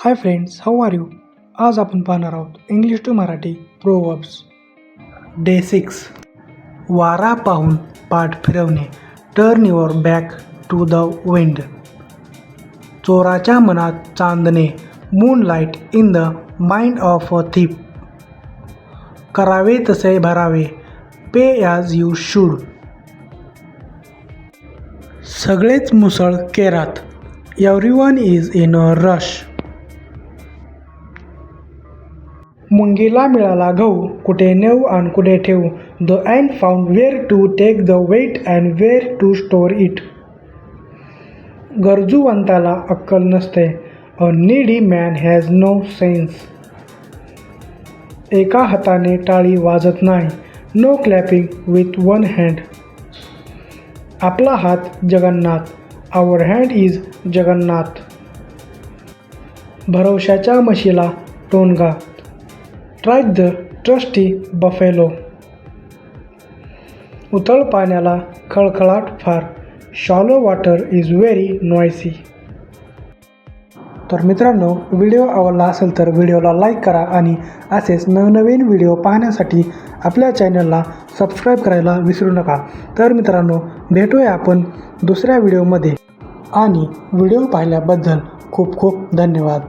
Hi friends how are you आज आपण पाहणार आहोत English to Marathi proverbs day six वारा पाहून पाठ फिरवणे. Turn your back to the wind चोराच्या मनात चांदणे. Moonlight in the mind of a thief करावे तसे भरावे. पे ॲज यू शूड सगळेच मुसळ केरात. Everyone is in a rush मुंगीला मिळाला गहू. कुठे नेऊ आणि कुठे ठेवू the ant found where to take the weight and where to store it गरजूवंताला अक्कल नसते. A needy man has no sense एका हाताने टाळी वाजत नाही. No clapping with one hand आपला हात Jagannath. Our hand is Jagannath. भरवशाच्या म्हशीला टोनगा. Try the trustee buffalo. उथळ पाण्याला खळखळाट फार. Shallow water is very noisy तर मित्रांनो व्हिडिओ आवडला असेल तर व्हिडिओला लाईक करा आणि असेच नवनवीन व्हिडिओ पाहण्यासाठी आपल्या चॅनलला सबस्क्राईब करायला विसरू नका. तर मित्रांनो भेटूया आपण दुसऱ्या व्हिडिओमध्ये. आणि व्हिडिओ पाहिल्याबद्दल खूप खूप धन्यवाद.